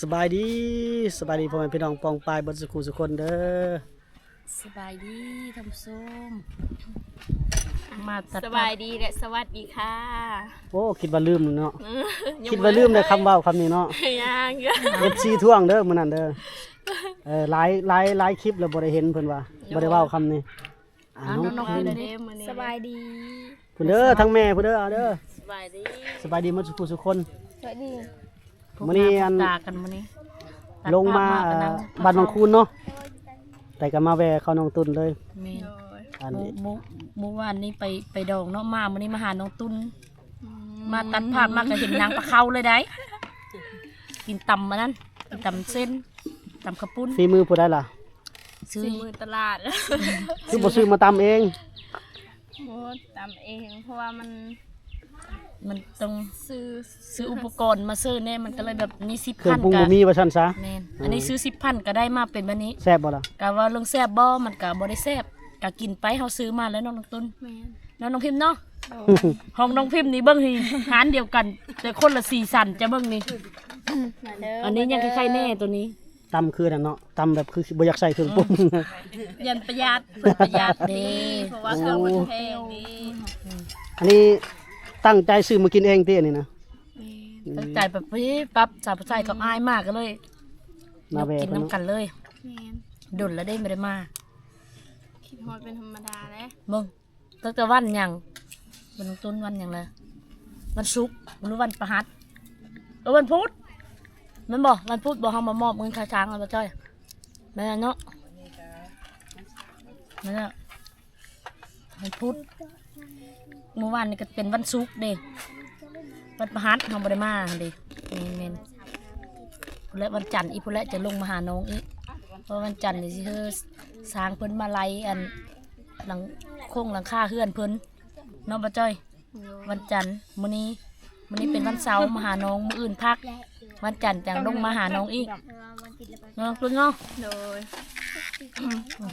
สบายดีสบายดีพ่อแม่พี่น้องปองปลายเบนสุขุสุคนเด้อสบายดีทำส้มมาตัดสบายดีและสวัสดีค่ะ โอ้คิดว่าลืมเนาะคิดว่าลืมเลยคำเว้าคำนี้เนาะยังเยอะเอฟซีท่วงเด้อมื้อนั้นเด้อเออหลายหลายหลายคลิปแล้วบ่ได้เห็นเพิ่นว่าบ่ได้เว้าคำนี้อ่าอะน้องน้องพิพี่มเลพ์ยเด้มื้อนี้สบายดีเพิ่นเด้อทั้งแม่เพิ่นเด้อเอาเด้อสบายดีสบายดีหมดสุขุสุคนสวัสดี มื้อนี้อันตากันมื้อนี้ตัดลงมาภพกันนั่งบ้านบางคูนเนาะแต่ก็มาแวะเข้าน้องตุนเลย แม่นอันเมื่อนี้ เมื่อเมื่อวานนี้ไปไปดองเนาะมามื้อนี้มาหาน้องตุ้นมาตัดภาพมาก็เห็นนางปลาเข้าเลยได้กินตำมานั่นกินตำเส้นตำข้าวปุ้นฝีมือผู้ใดล่ะ ซื้อซื้อมือตลาดคือบ่ซื้อมาตำเองโอ้ตำเอง เพราะว่ามัน มันต้องซื้อซื้ออุปกรณ์มาซื้อเนี่ยมันก็เลยแบบนี่สิบเครื่อพังนปรุงกับ่มีว่าซั่นซะ แมนอันนี้ซื้อสิบพันก็ได้มาเป็นแบบนี้แซ่บบ่ล่ะกะว่าเรื่องแซ่บบ่มันก็บ่ได้แซ่บก็กินไปเฮาซื้อมาแล้วเน้องน้องตุนแม่นเน้องน้องพิมพ์เนาะห้องน้องพิมพ์นี่เบิ่งนี่หารเดียวกัน แต่คนละสีสันจะเบิ่งนี่มาเด้ออันนี้ยังคล้ายๆแน่ตัวนี้ตำคือนั่นเนาะตำแบบคือบ่อยากใส่เครื่องปรุง ยันประหยัดเพิ่นประหยัดเด้เพราะว่าเครื่องมันแพงดีอันนี้ ตั้งใจซื้อมากินเองติอันนี้นะตั้งใจแบบพี่ปรับสาบใจกับอายมากก็เลยมาแวะกินเพิ่นน้ำกันเลยแม่นดนแล้วได้ไม่ได้มาคิดฮอดเป็นธรรมดาแหล้วมึงตั้งแต่วันหยังวันต้นวันหยังเลยวันศุกร์วันวันประหัสเออวันพุธมันบอกวันพุธบอกเขามามอบเงินค่าช้างเอาไปจ้อยแม่นเนาะแม่นเนาะวันพุธ เมื่อวานนี่ก็เป็นวันศุกร์เด้วันประหัสเขาบ่ได้มาเด้แมนเมนและวันจันทร์อีพุ่นและจะลงมาหาน้องอีกเพราะวันจันทร์นี่สิคือสร้างเพิ่นมาไล่อันหลังโค้งหลังคาเฮือนเพิ่นเน้องประจ้อย วันจันทร์มื้อนี้มื้อนี้เป็นวันเสาร์มาหาน้องมื้ออื่นพัก วันจันทร์จังลงมาหาน้องอีกเนาะเพิ่นเนาะโดย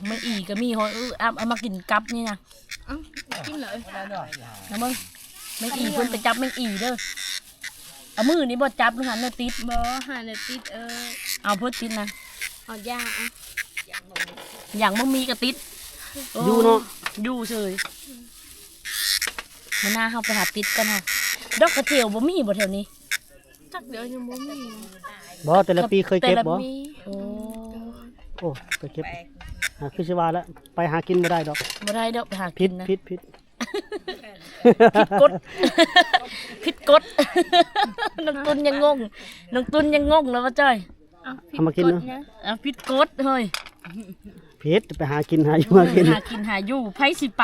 ไม่อีก็มีหอยเออเอาเอามากินกับนี่นะเอ้ากินเลยนะมึงไม่อีเพิ่นไปจับไม่อีเด้อเอามือนี่บ่จับนึงหันเลยติดบ่หาเลยติดเออเอาเพิ่นติดนะเอาย่างอะอย่างบ่มีก็ติดโอยู่เนาะอยู่เฉยมื้อหน้าเฮาไปหาติดกันเนาะดอกกระเจียวบ่มีบ่แถวนี้ จักเดี๋ยวยังบ่มีบ่แต่ละปีเคยเก็บบ่มีโอ้โอ้ไปเก็บหาคือสิว่าแล้วไปหากินบ่ได้ดอกบ่ได้ดอกไปหาผิกิดนนะผิดผิดผิดกฎผิดกฎน้องตุนยังงงน้องตุนยังงงแล้วว่าจ้อยเอ้าผิดเอามากินฎเนาะนะอะผิดกฎเฮ้ยผิดไปหากินหาอยู่หากินหากินหาอยู่ไผสิไป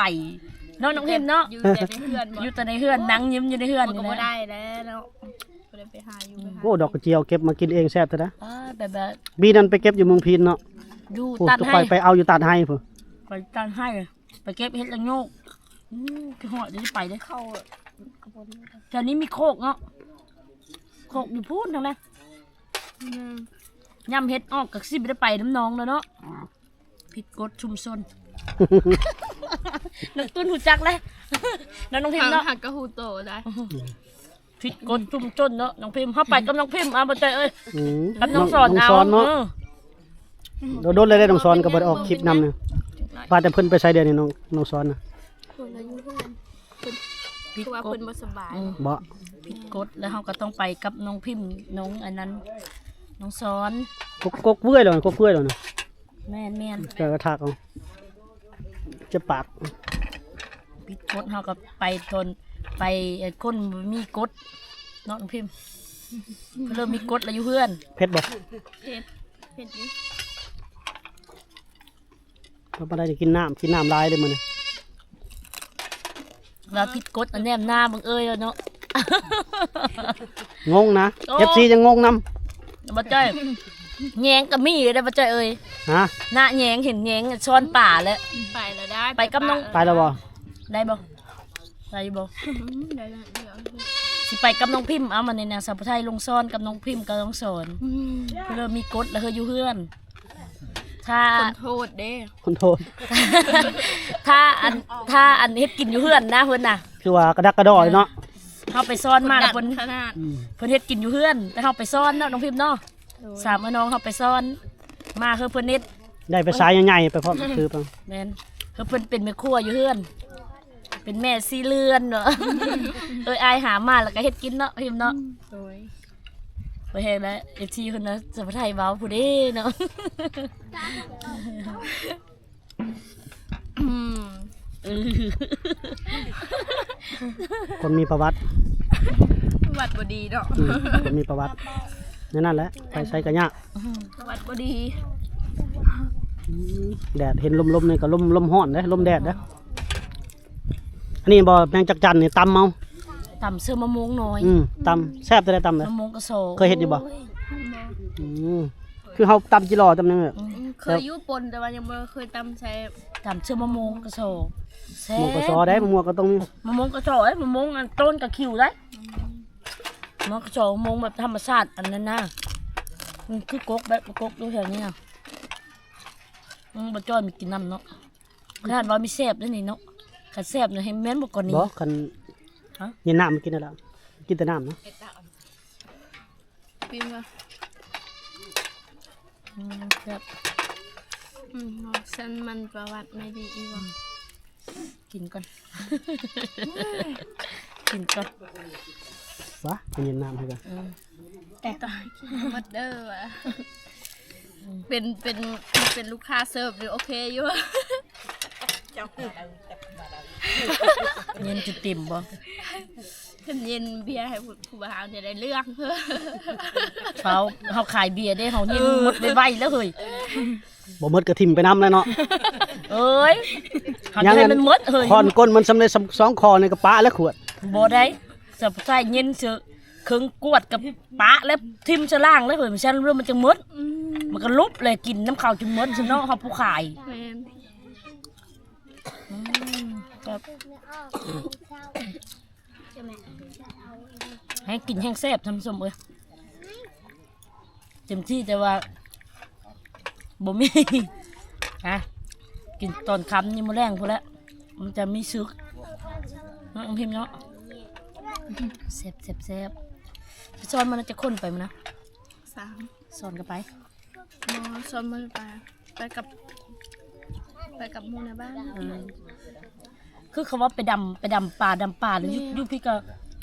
เนาะน้องพิมพ์เนาะอยู่แต่ในเฮือนบ่อยู่แต่ในเฮือนนั่งยิ้มอยู่ในเฮือนมันนี่ก็บ่นะได้แล้วเนาะบ่ ได้ไปหาอยู่ไปหาโอ้ดอกกระเจียวเก็บมากินเองแซ่บแต่นะอ่าแบบแบบบีนั้นไปเก็บอยู่เมืองพีนเนาะอยู่ผู้ตัดทุกให้ ไปไปเอาอยู่ตัดให้พุ่นไปตัดให้ ไปเก็บเฮ็ดละโงกอืมคือหอดเดี๋ยวจะไปเด้อเข้าแถวนี้มีโคกเนาะโคกอยู่พูนทางนั้นอืมย่ำเฮ็ดออกกับสิบได้ไปน้ำนองแล้วเนาะผิดกฎชุมชนน้องตุ้นหูจักเลยน้องน้องพิมทางพ์เนาะหักกระหูโตได้ ผิดกฎชุมชนเนาะน้องพิมพ์เข้าไปกับน้องพิมพ์อะบ่ใจเอ้ยอืมกับน้องสอนน้เอาสอนเนาะเออโดนโดนเลยได้น้องสอนก็บ่ได้ออกคลิปนำเนี่ยว่าแต่เพิ่นไปใช้เดือนนี่น้องน้องสอนน่ะคนละอยู่เพื่อนผิดคือว่ากฎเพิ่นบ่สบายอืม บ่ผิดกฎแล้วเขาก็ต้องไปกับน้องพิมพ์น้องอันนั้น น้องสอนกกกกเบื่อยแล้วนะกกเบื่อยแล้วนะแม่นแม่นแต่กระทากเอาเจะปากผิดกฎเขาก็ไปทน ไปไอ้คนบ่มีกฎเนาะน้องพิมพ์เพิ่นเริ่มมีกฎแล้วอยู่เพื่อนเผ็ดบ่เผ็ดเผ็ดนี่เราบ่ได้จะกินน้ำกินน้ำลายเลยมื้อนี้เราผิดกฎอันแนมหน้าบังเอ้ยแล้วเนาะ งงนะโอ้ FC ยังงงนํบ่จ้อยแยงก็มีเลยได้บ่จ้อยเอ้ยฮะ หน้าแยงเห็นแยงช้อนป่าแล้ว ไปแล้วได้ไปกับน้อง ไปแล้วบ่ได้บ่ ได้บ่อืมได้แล้วเดี๋ยวสิไปกับน้องพิมพ์เอามาในนางสาวไทยลงซ้อนกับน้องพิมพ์กับน้องสอนอืมเพื่อมีกฎแล้วเฮาอยู่เฮือน ถ้าคนโทษเด้คนโทษ ถ้าอันถ้าอันเฮ็ดกินอยู่เฮือนนะเพิ่นน่ะ คือว่ากระดักกระดอยเนาะเฮาไปซ้อนมาแล้วคเพิ่นนขนาดอืมเพิ่นเฮ็ดกินอยู่เฮือน แต่เฮาไปซ้อนเนาะน้องพิมพ์เนาะโดยสามเอาน้องเขาไปซ่อน มาคือเพิ่นเน็ตได้ไปสายใหญ่ๆไปพร้อมคือไปแม่นคือเพิ่นเป็นแม่ครัวอยู่เฮือน เป็นแม่ซีเรือนเนาะเอ้ยอายหามาแล้วก็เฮ็ดกินเนาะพิมเนาะโดยไปเฮ็ดแล้วเอฟซีเพิ่นน่ะจะไปไทยเว้าผู้เด้เนาะอืมเออคนมีประวัติวัดบ่ดีเนาะอืมคนมีประวัตินั่นนั่นแหละไปใส่กระยะวัดบ่ดีอืมแดดเห็นลมๆนี่ก็ลมลมฮ้อนเด้ลมแดดเด้ ออันนี้บ่แมงจักจันนี่ตำเอาตำเสื้อมะม่วงน้อยอืมตำแซ่บแต่ได้ตำเลย มะม่วงกระโซเคยเฮ็ดอยู่บ่ อืมคือเฮาตำจิรอตำนึงอะอืมเคยอยู่ปนแต่ว่ายังบ่เคยตำใช้ตำเสื้อมะม่วงกระโซแซ่หมวกก็ซอได้หมวกก็ต้องมีมะม่วงกระโซเอ้ยมะม่วงอันต้นกับคิวได้มะม่วงกระโซมะม่วงแบบธรรมชาติอันนั้นน่ะมันคือกกแบบกกอยู่แถวนี้น่ะอืมบ่จ้อยมีกินน้ำเนาะขนาดว่ามีแซ่บด้วยนี่เนาะ คันแซ่บเนี่ยให้แม่นบ่กว่านี้ บ่คันฮะเย็นน้ำกินได้แล้ว กินแต่น้ำเนาะปีนว่าอืมแซ่บอืมฉันมันประวัติไม่ดีอีหว่ากินก่อน กินก่อนวะเย็นน้ำให้กันอืมแต่ตายมัดเด้อว่ะเป็นเป็นเป็นลูกค้าเสิร์ฟอยู่โอเคอยู่ เย็นจุดติ่มบ่ขึ้นเย็นเบียร์ให้ผู้ผู้บ่าวเนี่ยได้เรื่องเพื่อเขาเขาขายเบียร์ได้เขาเย็นหมดไวๆแล้วเฮ้ยบ่หมดก็ทิ่มไปน้ำเลยเนาะเอ้ยเขาจะให้มันหมดเฮ้ยคอนก้นมันสำเร็จสำสองคอในกระปะและขวดบ่ได้จะใส่เย็นเสือเครื่องกวดกับปะแล้วทิ่มจะล่างแล้วเฮ้ยมันฉันเรื่องมันจะหมดอืมมันก็ลุบเลยกินน้ำข้าวจนหมดซะเนาะเขาผู้ขายแม่นอืม ครับให้กินแห้งแซ่บทำสมเอ้ยเต็มที่แต่ว่าบ่มีฮะกินตอนคำนี่มาแรงพอแล้วมันจะมีซึกเนาะน้องพิมพ์เนาะแซ่บแซ่บแซ่บพี่ซ้อนมันจะข้นไปมั้ยนะสามซ้อนกันไปหมอชนมือไปไปกับ ไปกับหมูในบ้าน เออคือเขาว่าไปดำไปดำป่าดำป่าหรืออยุยุพี่ก็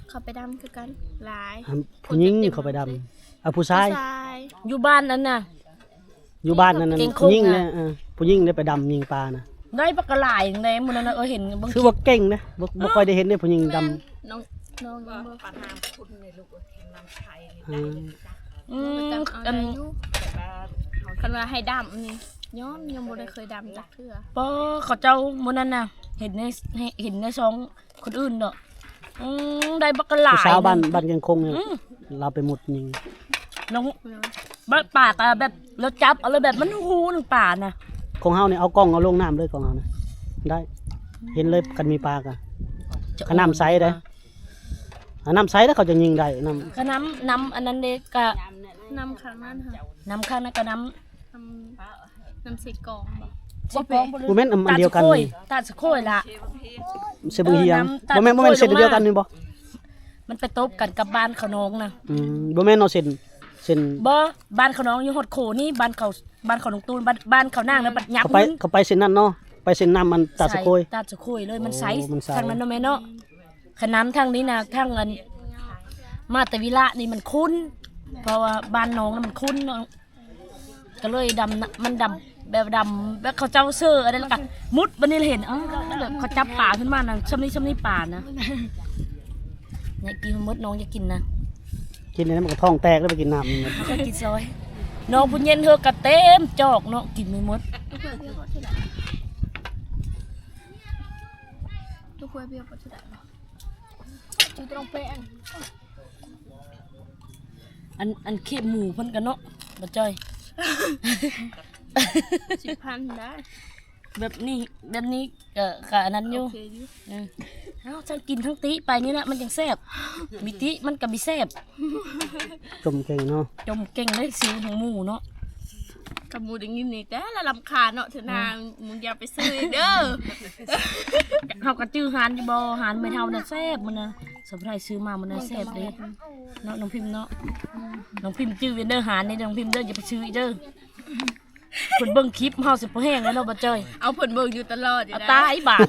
เขาไปดำคือกันหลายผู้หญิงเข้าไปดำเอาผู้ชายผู้ชายอยู่บ้านนั้นน่ะ อยู่บ้านนั่นน่ะเก่งคงผู้หญิงอะเนี่ยเออผู้หญิงได้ไปดำยิงปลานะได้ปลากระหลายอย่างไรมันนั้นน่ะเออเห็นบางคือทีว่าเก่งนะบ่บ่ค่อยได้เห็นได้ผู้หญิงดำน้องน้องยังบ่ปัญหาอ่าอืมจำเอาอัได้นอยู่ คันว่าให้ดำนี่ย้อมยังบ่ได้เคยดำจักเทื่อปอเขาเจ้ามันนั้นน่ะ เห็นในเห็นในซองคนอื่นเนาะอืมได้ปลากระหลาผู้ยสาวบ้านบ้านยังคงเนี่ยอืม เราไปหมดยิงน้องบ้านป่าก็แบบเราจับเอาเลยแบบมันหูหนึ่งป่าน่ะของเฮาเนี่ยเอากล้องเอาลงน้ำเลยของเฮานะได้ เห็นเลยกันมีปลากะ ขน้ำใสเด้อันน้ำใสแล้วเขาจะยิงได้น้ำก็น้ำน้ำอันนั้นเด็กก็ นำครั้งนั้นค่ะน้ำข้างนั้นก็น้นำนำใส่กล่องบ่ำสิปองบ่แม่นอันเดียวกันตาสะโคนี่ตาสะโคยละเสบึงเฮียงเออน้ำตาลบ่แม่นบ่แม่นโรยลงเส้นเดียวมากันนี่บ่มันไปตบกันกับบ้านเขาน้องนะอืมบ่แม่นเอาเส้นเส้นบ่บ้านเขาน้องอยู่ฮอดโคนี่บ้านเขาบ้านเขาหนองตูนบ้านบ้านเขานางแล้วบัดยับเขาไปมึงเขาไปเส้นนั้นเนาะไปเส้นน้ำมันตาสะโกยใส่ตาสะโคยเลยมันใสโอ้มันใส ทางนั้นเนาะแม่เนาะขน้ำทางนี้นะทางอันมาแต่วิระนี่มันคุ้น เพราะว่าบ้านน้องน่ะมันคุ้นเนาะก็เลยดำน่ะมันดำแบบดำแบบเขาเจ้าเสื้ออะไรแล้วกันมุดบันนี้เห็นเอ้าแบบเขาจับป่าขึ้นมานะช่ำนี้ช่ำนี้ป่านะเนี่ยกินมดน้องจะกินนะกินในนั้นมันก็ท้องแตกแล้วไปกินน้ำมันก็กินซอย น้องพุ่นเย็นเธอกระเต็มจอกเนาะกินไม่หมด ทุกคนเบี้ยวบ่ที่ได้บ่จุดตรงแป้ง อันอันเข็มหมูเพิ่นกันเนาะบ่จ้อย สิบพันได้แบบนี้แบบนี้ก็ก็อันนั้นอโอยู่ เคอยู่เออเอ้าฉันกินทั้งติไปนี่นะมันยังแซ่บมีติมันก็มีแซ่บจมเก่งเนาะ จมเก่งเลยสิวของหมูเนาะ กับหมูได้ยินนี่แต่ละลำคาญเนาะเถอะนามึงอย่าไปซื้ออีกเด้อเฮาก็จื้อหานอยู่บ่หานไม่เท่าน่ะแซ่บมันน่ะสะพายซื้อมามันน่ะแซ่บเด้เนาะน้องพิมพ์เนาะน้องพิมพ์จื้อเวนเด้อหานนี่น้องพิมพ์เด้ออย่าไปซื้ออีกเด้อเพิ่นเบิ่งคลิปเฮาสิบ่แห้งแล้วเนาะบ่จ้อยเอาผลเบิกอยู่ตลอดอยู่เอานะตายบาด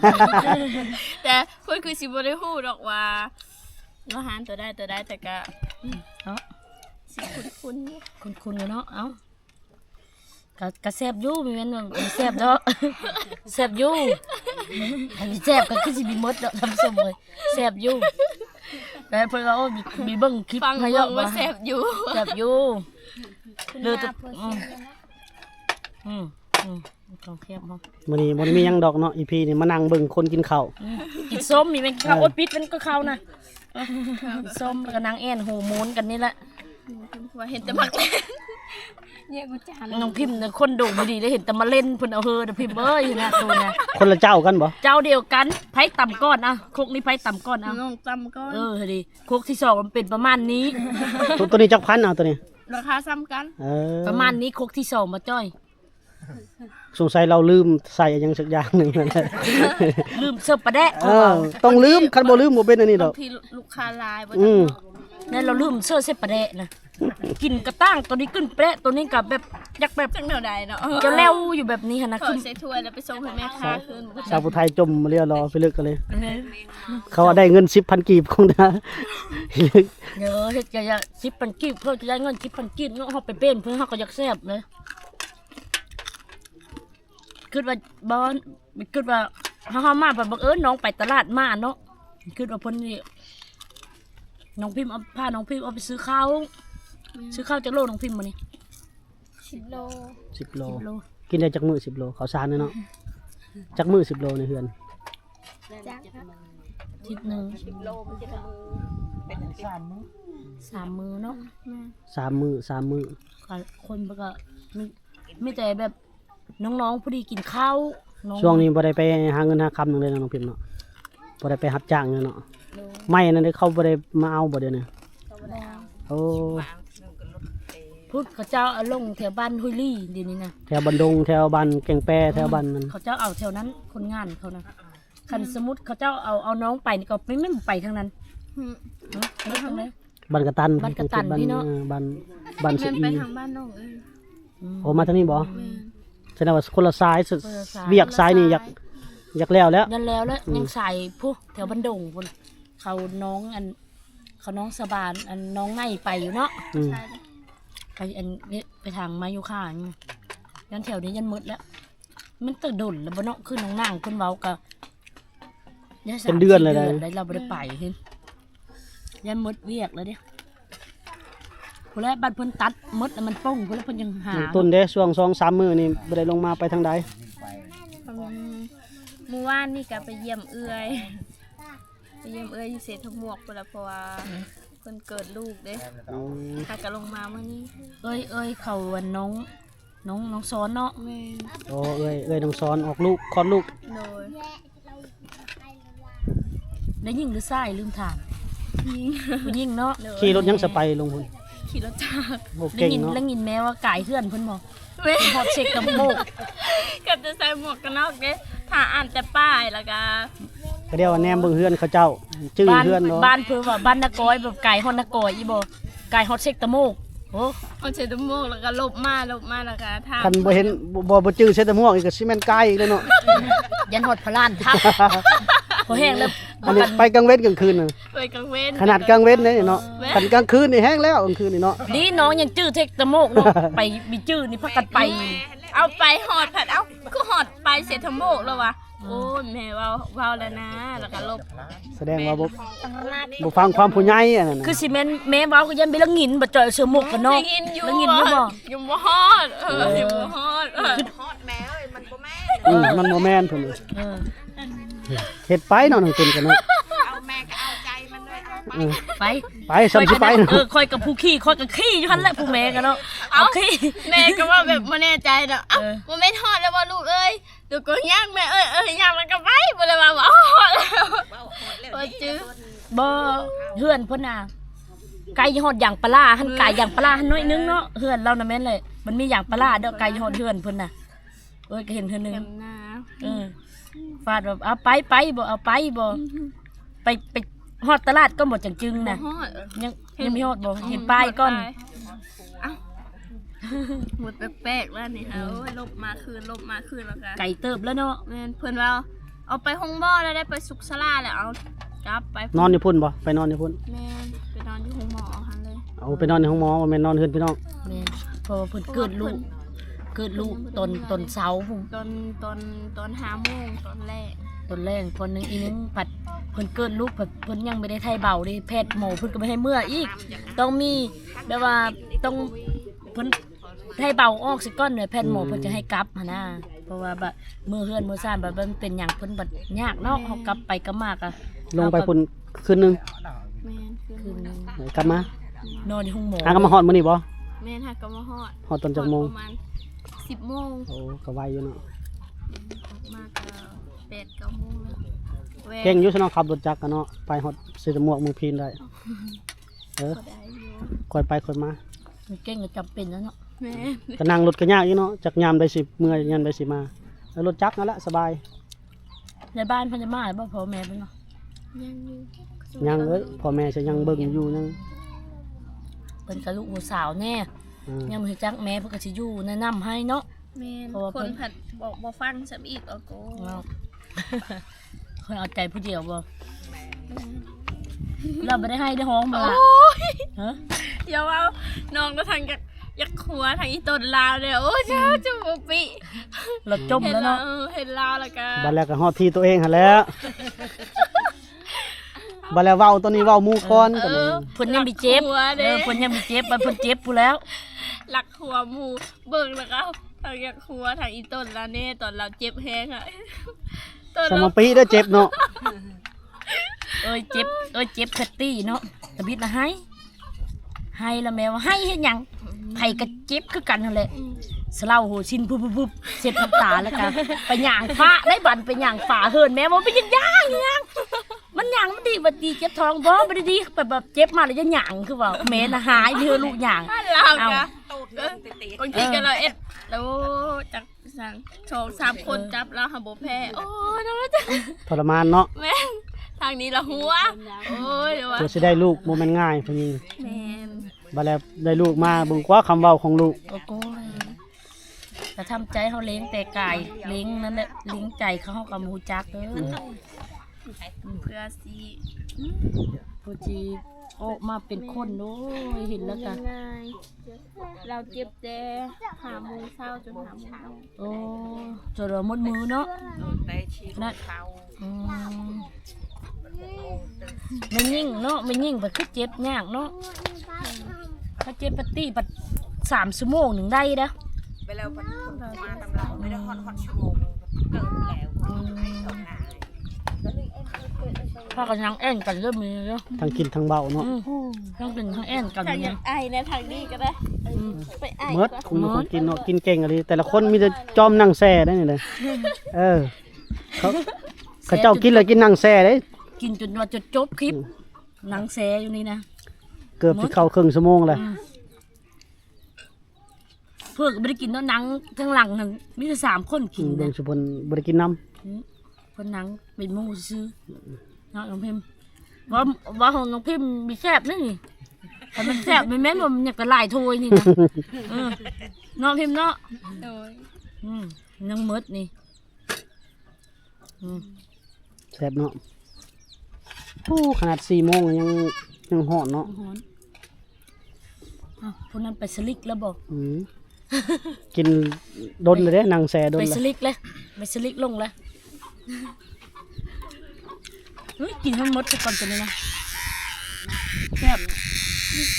แต่เพื่อนคือสิบ่ได้ฮู้ดอกว่าอาหารตัวได้ตัวได้แต่ก็เนาะสิคุ้นๆอยู่คุณๆเนาะเอ้า ก็ก็แซ่บอยู่มีแม่นว่าบ่แซ่บดอกแซ่บอยู่อันนี้แซ่บก็คือสิมีหมดดอกทำส้มเลยแซ่บอยู่แต่เพิ่นว่าโอ้มีมีเบิ่งคลิปฟังให้เบิ่เยอะงว่าว่าแซ่บอยู่แซ่บอยู่เลือดอืมอืมอืมของแคบบ่มื้อนี้บ่ได้มีหยังดอกเนาะ EP นี่มานั่งเบิ่งคนกินข้าวอืมกินส้มมีแม่งข้าวอดปิดมันก็เข้านะกินส้มแล้วก็นางแอนโฮโมนกันนี่แหละว่าเห็นแต่มักเล่น เนี่ยกูจานน้องพิมพ์เนี่ยคนโด่งไม่ดีได้เห็นแต่มาเล่นเพิ่นเอาเฮอเด้อพิมพ์เอ้ยนะตัวนะคนละเจ้ากันบ่เจ้าเดียวกันไผต่ำก้อนอะโคกนี้ไผต่ำก้อนอะน้องจำก่อนเออเฮ้ยดิโคกที่สองมันเป็นประมาณนี้ ตัวตัวนี้จักพันเอาตัวนี้ราคาซ้ำกันเออประมาณนี้โคกที่สองมาจ้อย สงสัยเราลืมใส่อยังสักอย่างหนึงนั่นแหละลืมเสิร์ฟปลาแดะเออต้องลืมคันบ่ลืมบ่เป็นอันนี้ดบาอกงทีลูกค้าไลายบ่อืมนั่นเราลืมเสิร์ฟเส้นปลาแดะนะ กินกระตั้งตัวนี้ขึ้นแปะตัวนี้กับแบบยักแบบจังแนวใดเนาะจะแล้วอยู่แบบนี้ฮะนะเปิคือดใส่ถ้วยแล้วไปส่งให้แม่ค้าคืนบ่ชาวผู้ไทยจมเรียรอไปลึกกันเลย เขาว่าได้เงิน10,000กีบคงนะลึกเดี๋ยวเฮ็ดจะจะสิบพันกีบเพื่อจะได้เงินสิบพันกีบเนาะเขาไปเป็นเพื่อเขาก็อยากแซ่บเลยคิดว่าบอนคิดว่าเขาเขามาแบบบังเอิญน้องไปตลาดมาเนาะคิดว่าเพิ่นนี่น้องพิมพ์เอาพาน้องพิมพ์เอาไปซื้อข้าว ซื้อข้าวจากโลน้องพิมพ์มานี่สิบโล10โล สิบโลกินได้จักมื้อ10โลข้าวสารเนาะจักมื้อ10โลในเฮือนจ้าทิศหนึ่งโลมันจะเป็นสามมื้อสามมือเนาะสามมื้อสามมื้อก็คนมันก็มีมีแต่แบบน้องๆพอดีกินข้าวน้องช่วงนี้บ่ได้ไปหาเงินหาคำนึงเลยเนาะน้องพิมพ์เนาะบ่ได้ไปรับจ้างเลยเนาะไม่นั่นเด้เขาบ่ได้มาเอาบ่เดี๋ยวนี้โอ้ พุทธเขาเจ้าเอาลงแถวบ้านฮุยลี่เดี๋ยวนี้นะแถวบันดงแถวบ้านแกงแปแถวบ้านนั้นเขาเจ้าเอาแถวนั้นคนงานเขานะคันสมมติเขาเจ้าเอาเอาน้องไปนี่ก็ไม่ไม่ไปทางนั้นหืมเนาะไม่ทางไหนบ้านกระตันบ้านกระตันพี่เนาะออบ้านบ้านสุแม่นอีไปทางบ้านน้องเอ้ยอืมโอ้มาทางนี้บ่แม่นแสดงว่าคนละซ้ายสุดคนละซ้ายเวียกซ้ายนี่อยากอยากแล้วแล้วนั่นแล้วแล้วยังใส่ผู้แถวบันดงคนเขาน้องอันเขาน้องสบานอันน้องไงไปอยู่เนาะอืมใช่เลย ไปอันนี้ไปทางมายุค่าอย่างเงี้ยยันแถวนี้ยันหมดแล้ว มันตึกดนแล้วบ่เนาะคือน้องนางคนเว้ากับยัสามเป็นเดือนเลยสี่นะดืได้เราบ่ได้ไปเห็นยันหมดเวียกแล้วเด้ผู้แรกบัดเพิ่นตัดหมดแล้วมันป้งผู้แรกเพิ่นยังหาต้นเด้ช่วงสองสามมื้อนี่บ่ได้ลงมาไปทางใดอืมเมื่อวานนี่ก็ไปเยี่ยมเอื้อยไปเยี่ยมเอื้อยอยู่เศรษฐหมวกพุ่นล่ะเพราะว่าเพิ่นเกิดลูกเด้อืมถ้าก็ลงมาเมื่อนี้เอ้ยเอ้ยเขาวันน้องน้องน้องซ้อนเนาะแม่นโอ้เอ้ยเอ้ยน้องสอนออกลูกคลอดลูก โดยได้ยิงหรือไส้ลืมถามยิงผู้ยิงเนาะโดยขี่รถยังสไปลงพุ่นขี่รถจักรโอ้ได้เก่งยินเนาะได้ยินแม้ว่าไก่เพื่อนเพิ่นบอกแม่น เพิ่นพอเช็คกับโมกก็จะใส่หมวกกันน็อกเด้ถ้าอ่านแต่ป้ายแล้วก็ก็เดียวว่าแนมเบิ่งเฮือนเขาเจ้าชื่อบ้านเฮือนเนาะบ้านเพิ่นว่าบ้านนากอยแบบไก่ฮอนนากอยอีบ่ไก่ฮอตเช็คตะโมกโอ้เอาเศษหมวกแล้วก็ลบมาลบมาแล้วก็ทาคันบ่เห็นบ่บ่บ่ชื่อเซตม่วงอีกก็สิแม่นไกลอีกเลยเนาะยันฮอดพลานทับพอแห้งแล้วอันนี้ไปกลางเว้นกลางคืนน่ะไปกลางเว้นขนาดกลางเว้นเนี่ยเนาะคันกลางคืนนี่แห้งแล้วกลางคืนนี่เนาะดีน้องยังจื้อเทคตะโมกเนาะไปมีจื้อนี่พักกันไป เอาไปหอดผัดเอาก็หอดไปเศษหมวกแล้ววะโอ้ยแม่เว้าเว้าแล้วนะแล้วก็ลบแสดงว่าบ่บ่ฟังความผู้ใหญ่อันนั้นน่ะคือสิแม่นแม่เว้าก็ยังมีละงินบ่จ่อยเสือหมกกันเนาะได้ยินอยู่ละงินอยู่บ่ ยังบ่ฮอดเออยังบ่ฮอดเอออืมมันบ่แม่นพุ่นเออ เฮ็ดไปเนาะน้องตุนกันเนาะไปไปซ้ํสิไปเนาะเออคอยกับผู้ขี้คอยกับขี้อยู่หั่นแหละผู้แม่กันเนาะเอาขี้แม่ก็ว่าแบบบ่แน่ใจเนาะเอ้าเออบ่แม่นฮอดแล้วว่าลูกเอ้ยดูก็ย่างแม่เอ้ยเอ้ยย่างแล้วก็ไปบ่เลยว่าบ่ฮอดแล้วโอ้ยจื้อบ่เฮือนเพิ่นน่ะไก่ฮอดอย่างปลาร้าหั่นไก่อย่างปลาร้าหั่นน้อยนึงเนาะเฮือนเราน่ะแม่นเลยมันมีอย่างประหลาดเด้อไก่ฮอดเฮือนเพิ่นน่ะเอ้ยก็เห็นเทื่อนึงเต็มหน้าเออ ฟาดแบบเอาไปไปบ่เอาไปบ่ไปไปฮอดตลาดก็หมดจังจึงน่ะบ่ฮอดยังยังมีฮอดบ่เห็นป้ายก่อนเอ้าหมดแปลกๆแล้วนี่ค่ะโอ้ยลบมาคืนลบมาคืนแล้วกันไก่เติบแล้วเนาะแม่นเพิ่นว่าเอาไปห้องบ่อแล้วได้ไปสุกสลาแล้วเอากลับไปนอนอยู่พุ่นบ่ไปนอนอยู่พุ่นแม่นไปนอนที่ห้องหมอหันเลยเอาไปนอนในห้องหมอบ่แม่นนอนเฮือนพี่น้องแม่นเพราะว่าเพิ่นเกิดลูก เกิดลูกตอนตอนเช้าพุ่นตอนตอนตอน5โมงตอนแรกตอนแรกคนหนึงอีนึงผัดเพิ่นเกิดลูกผัดเพิ่นยังไม่ได้ไทยเบาเดิแพทย์หมอเพิ่นก็ไม่ให้เมื่ออีก ต้องมีแบบว่าต้องเพิ่นให้เบาออกสิก้อนหน่อยแพทย์หมอเพิ่นจะให้กลับหั่นนะเพราะว่าแบบมือเฮือนมือซ่านแบบมันเป็นหยังเพิ่นบัดยากเนาะเฮากลับไปก็มากอะลงไปพุ่นคืนหนึงแม่นคืคือนนึงกลับมานอนที่ห้องหมอ หากันมาฮอดมื้อนี้บ่แม่นหาก็มาฮอดฮอดตอนจักโมง ประมาณ 10โมงโอ้ก็ไวอยู่เนาะออกมาก็8 9โมงแวะเก่งอยู่ซะเนาะขับรถจักรกันเนาะไปฮอดสิตะมวกเมืองพีนได้ เออก็ได้อยู่ค่อยไปค่อยมามันเก่งก็จำเป็นแล้วเนาะแม่นก็นั่งรถก็ยากอยู่เนาะจักยามได้สิเมื่อยยามได้สิมาแล้วรถจักรนั่นแหละสบาย ในบ้านเพิ่นจะมาหรือบ่พ่อแม่เพิ่นเนาะยังอยู่ยังเอ้ยพ่อแม่จะยังเบิ่งอยู่ยังเพิ่นก็ลูกหัวสาวแน่อ่า ยังบ่รู้จักแม่เพิ่นก็สิอยู่แนะนํให้เนาะ แม่นเพราะว่าคเพิ่น นผัดบอกบ่ฟังซ้ํอีกเอาโกเนาะเพิ่นเอาใจผู้เดียวบ่เราบ่ได้ให้ได้ห้องบ่ล่ะโอ้ยฮะอย่าว่าน้องก็ทางอยากอยากขัวทางอีต้นลาวเลยโอ้ยเจ้าจะบ่ปิเราจมเห็นแล้วแล้เนาะวเออเห็นลาวแล้วก็บัดแล้วก็ฮอดที่ตัวเองหั่นแหล้วบัดแล้วเว้าตัวนี้เว้าหมู่ก่อนก็เลยเพิ่นยังมีเจ็บหัวเอเด้อเพิ่นยังมีเจ็บบัดเพิ่นเจ็บพู้นแล้ว หลักหัวหมู่เบิ่งแล้วก็ทางอยากขัวทางอีต้นลาวเน่ตอนเราเจ็บแฮงอะต้นสมเราปีเด้อเจ็บเนาะเอ้ยเจ็บเอ้ยเจ็บแพตตี้เนาะตะบิดละให้ให้ละแม่ว่าให้เฮ็ดหยังไผก็เจ็บคือกันนั่นแหละสะเลาโหชินปุ๊บปุ๊บปุ๊บเสร็จน้ำตาแล้วกันไปย่างฟ้าได้บันไปย่างฟ้าเฮินแม่ว่าไปย่างย่างย่าง มันย่างมันดีบัดดีเจ็บท้องบ่บ่ได้ดีแบบแบบเจ็บมาแล้วจะย่างคือว่าแม่น่ะหายเด้อลูกย่างถ้าลาวเอา นะบางทีก็เราเอ็ดแล้วจากสั่งสองสามคนจับแล้วหาบ่แพ้โอ้ยทำไมจะทรมานเนาะแม่งทางนี้ละหัวโอ้ยเดี๋ยวว่าเพื่อสิได้ลูกบ่แม่นง่ายพุ่นนี่แม่นบัดแล้วได้ลูกมาเบิ่งกว่าคำเว้าของลูก โอ้โหแต่ทำใจเขาเลี้ยงแต่กายเลี้ยงนั่นแหละเลี้ยงใจเขาเขากับมูจักเด้อ เพื่อสิผู้จีโอ้มาเป็นคนโอ้ยเห็นแล้วกันง่ายเราเจ็บแต่หาโมงเช้าจนหาโมงเช้าโอ้จนเราหมดมือเนาะนั่นอืมไม่ยิ่งเนาะไม่ยิ่งแบบคือเจ็บยากเนาะถ้าเจ็บปฏิบัติสามชั่วโมงหนึ่งได้เด้อไปแล้วมันคนมาตำเราไม่ได้ฮอดฮอดชั่วโมงเกินแล้วอืมพา กันยังแอ่นกันเริ่มมีเนาะทั้งกินทั้งเว้าเนาะอืมทั้งเป็นทั้งแอ่นกันทางอเนี่ยายกไอนะทางนี้ก็ได้ อืมไปไอเมิดคงเป็นคนกินเนาะกินเก่งอะดิแต่ละคนมีแต่จอมนั่งแซ่ได้นี่เลยเออเขาเขาเจ้ากินเลยกินนั่งแซ่ได้ กินจนว่าจะจบคลิปหนังแสอยู่นี่นะเกือบสิเข้าครึ่งชั่วโมงเลยอืมเพื่อนก็ไม่ได้กินเนาะหนังทั้งหลังหนึ่งมีแต่สามคนกินเบิ่นะ งสุพลบ่ได้กินน้ำอืมเพนหนังเป็นหมูซื้อเนาะน้องพิมพ์ว่าว่าของน้องพิมพ์มีแซ่บนี่นี่แต่มันแซ่บไม่แม่นว่ามันอยากกระลายโทยนี่นะเออเนาะพิมพ์เนาะโดยอืมยังมดนี่อืมแซ่บเนาะโอ้ขนาด4โมงยังยังหอนเนาะหอนอ้าวพวกนั้นไปสลิกแล้วบอกอืมกินดนเลยเด้นั่งแซ่ดนไปเลสยลิกเลยไปสลิกลงเลย เฮ้ยกินให้หมดไปก่อนตัวนี้นะแซ่บ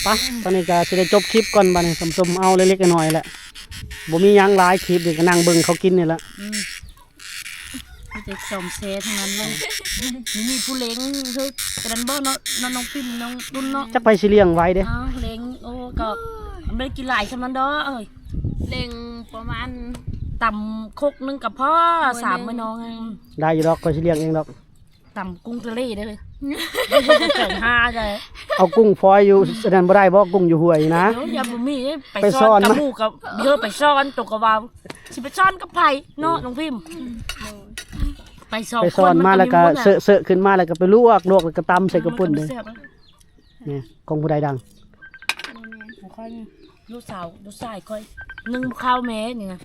ไปตอนนี้ก็สิได้จบคลิปก่อนบัดนี้สมๆเอาเล็กๆน้อยๆแหละบ่มีหยังหลายคลิปนี่ก็นั่งเบิ่งเขากินนี่แหละอืมมีแต่สมเซทั้งนั้นเลยนี่มีผู้เล้งคือกระดันเบอร์เนาะน้องน้องพิมพ์น้องตุ้นเนาะจักไปสิเลี้ยงไว้เด้อ้าวเล้งโอ้ก็ไม่ได้กินหลายคำนั้นเด้อเอ้ย เล็งประมาณ ตำคกนึงกับพ่อสามมื้อน้องเองได้อยู่ดอกก็สิเลี้ยงเองดอกตำกุ้งทะเลเด้อเกินห้าเลยเอากุ้งฟอยอยู่แสดงบ่ได้บ่กุ้งอยู่ห้วยนะเดี๋ยวอย่าบ่มีเด้ไปไปซ่ซ่ออนนกับนะหมู่กับเยอะไปซ่อนตกกะว่าสิไปซ่อนกับไผเนาะน้องพิมพ์ไปสองไปคซ่อนนมาแล้วก็หดเสอะเสอะขึ้นมาแล้วก็ไปลวกลวกแล้วก็ตำใส่กระปุ่นเลยแซ่บนะนี่ของผู้ใดดังบ่ค่อยลูกสาวลูกชายค่อยนึ่งข้าวแม่นี่นะ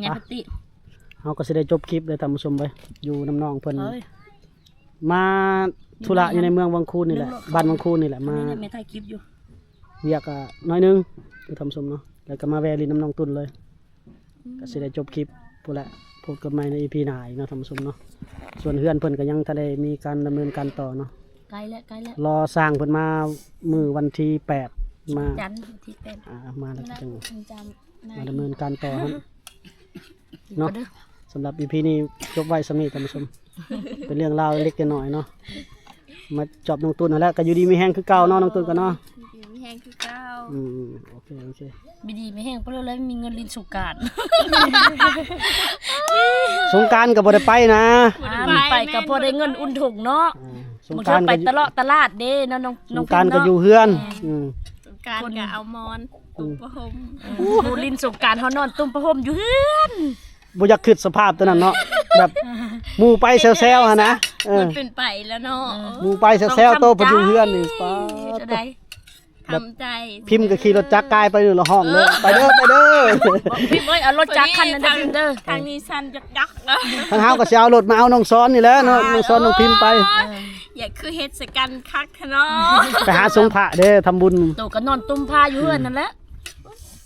เนี่ยปกติเฮาก็สิได้จบคลิปเลยท่านผู้ชมไปอยู่น้ำนองเพิ่นเอ้ยมาธุระอยู่ในเมืองวังคูนนี่แหละบ้านวังคูนนี่แหละมานี่แม่ถ่ายคลิปอยู่เวียกอะน้อยหนึงอยู่ทำสมเนาะแล้วก็มาแวะลินน้ำนองตุนเลย ก็สิได้จบคลิปพูดละพูดกับใหม่ในอีพีหน้าอีกเนาะทำสมเนาะส่วนเฮือนเพิ่นก็ยังทะเลมีการดำเนินการต่อเนาะใกล้แล้วใกล้แล้วรอสร้างเพิ่นมามือวันที่แปดมาจันทร์ที่เป็นอ่ามาแล้วก็จัง มันจำ มาดำเนินการต่อครับ เนาะเด้อสำหรับอีพีนี้จบไว้สำนีท่านผู้ชม เป็นเรื่องราวเล็กๆน้อยๆเนาะมาจอบน้องตุนนั่นแหละก็อยู่ดีมีแห้งคือเก่าเนาะน้องตุนก็เนาะอยู่มีแห้งคือเก้าอืมๆโอเคโอเคบีดีไม่แห้งเพราะเราเลยมีเงินลินสุกการสงกรารก็บ่ได้ไปนะอ่ามันไปก็พอได้เงินอุ่นถุงเนาะอ่าสงบางกทีรารไปก็ตลาดตลาดเด้เนาะน้องสน้องงกรารพิมพ์ก็เนาะอยู่เฮือนอืมการกะเอามอนอุปหมดูลินสงกรารเขานอนตุ้มประหมอยู่เฮือน บ่อยากคิดสภาพตัวนั้นเนาะแบบหมู่ไปแซวๆหั่นนะเอมัอนเป็นไปแล้วเนาะหมู่ไปแซวๆโตไปอยู่เฮือนนี่ป้าจะดได้ทำใจพิมพ์ก็ขี่รถจักรกายไปอยู่ละห้องเลยไปเด้อไปเด้อบอกพิมพ์เอ้ยเอารถจักรคันนั้นเด้อพิมพ์เด้อทางนี้สั้นยักยักแล้วทางเฮาก็สิเอารถมาเอาน้องซ้อนนี่แหละเนาะน้องซ้อนน้องพิมพ์ไปอย่าคือเฮ็ดสกันคักเถอะเนาะไปหาสงฆ์พระเด้อทำบุญโตก็นอนตุ้มผ้าอยู่เฮือนนั่นแหละ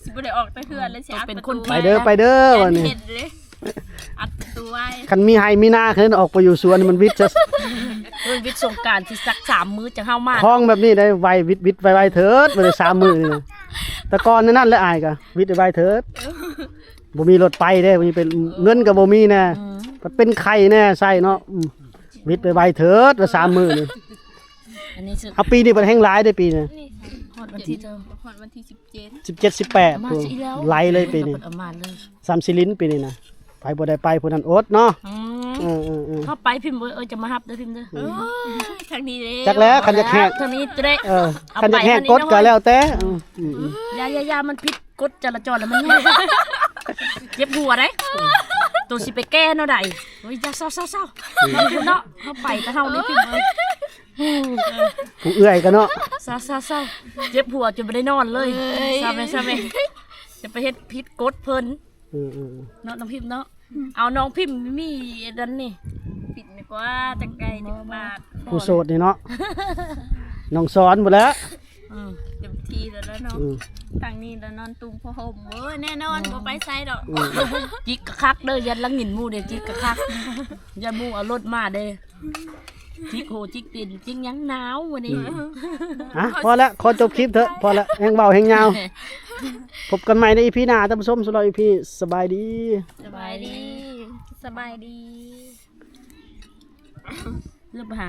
สิบ่ได้ออกไปเฮือนเลยสิอัดเป็นประคนตูไปเด้อไปเด้อไว้วันนี้เฮ็ดเลย อัดประตูไว้คันมีไห้มีหน้าขึ้นออกไปอยู่สวนมันวิทย์จะเพิ่นวิทย์สงกรารที่สักสามมื้อจะเฮามาคล้องแบบนี้ได้ไววิทย์วิทย์ไวๆเถิดบ่ได้สามมื้อนี่นะแต่ก่อนนั่นนั่นแหละอายก็วิทย์ไวๆเถิดบ่มีรถไปเด้บ่มีเป็นเงินก็บ่มีแน่อืมมันเป็นไข่แน่ใส่เนาะอืมวิทย์ไปไวๆเถิดว่าสามมื้อนี่อันนี้สิเอาปีนี้มันแห้งหลายได้อปีนี้นี่ฮอดวันที่เดิมฮอดวันที่สิบเจ็ดสิบเจ็ดสิบแปดเอามาสิแล้วไหลเลยปีนี้ เอามาเลย สามสิลินปีนี้นะ ไปบ่ได้ไปผู้นั้นอดเนาะอืมเออเออเออเข้าไปพิมพ์เว้ยเอ้ยจะมาฮับเด้อพิมพ์เด้อทางนี้เลยจักแล้วคันจะแหกเท่านี้จะได้เออคันจะแหกกดก็แล้วแต่อืมอืมอืมยายายามันผิดกฎจราจรแล้วมันแย่เจ็บหัวได้ตัวสิไปแก้เนาะได้เฮ้ยอย่าเศร้าเศร้าเศร้ามันเนาะเข้าไปแต่เฮานี่พิมพ์เอ้ยผู้เอื้อยกันเนาะเศร้าเศร้าเศร้าเจ็บหัวจนไม่ได้นอนเลยซาเมซาเมจะไปเฮ็ดผิดกฎเพิ่นเออเออเนาะน้องพิมพ์เนาะเอาน้องพิมพ์มีดันนี่ปิดดีกว่าจังไกลจังบาทผู้โสดนี่เนาะน้องสอนหมดแล้วอืมเต็มที่แล้วแล้วเนาะอืม ทางนี้แล้วนอนตุ้มผ้าห่มเว้ยแน่นอนบ่ไปไสดอกจิกกะคักเด้อยันละหงินหมู่เด้อจิกกะคักอย่าหมู่เอารถมาเด้อ จิกโหจิกตินจิกหยังหนาววันนี้อะพอแล้วขอจบคลิปเถอะพอแล้วแห้งเบาแห้งยาวพบกันใหม่ในอีพีหน้าท่านผู้ชมสำหรับอีพีสบายดี สบายดี สบายดีเรื่องปัญหา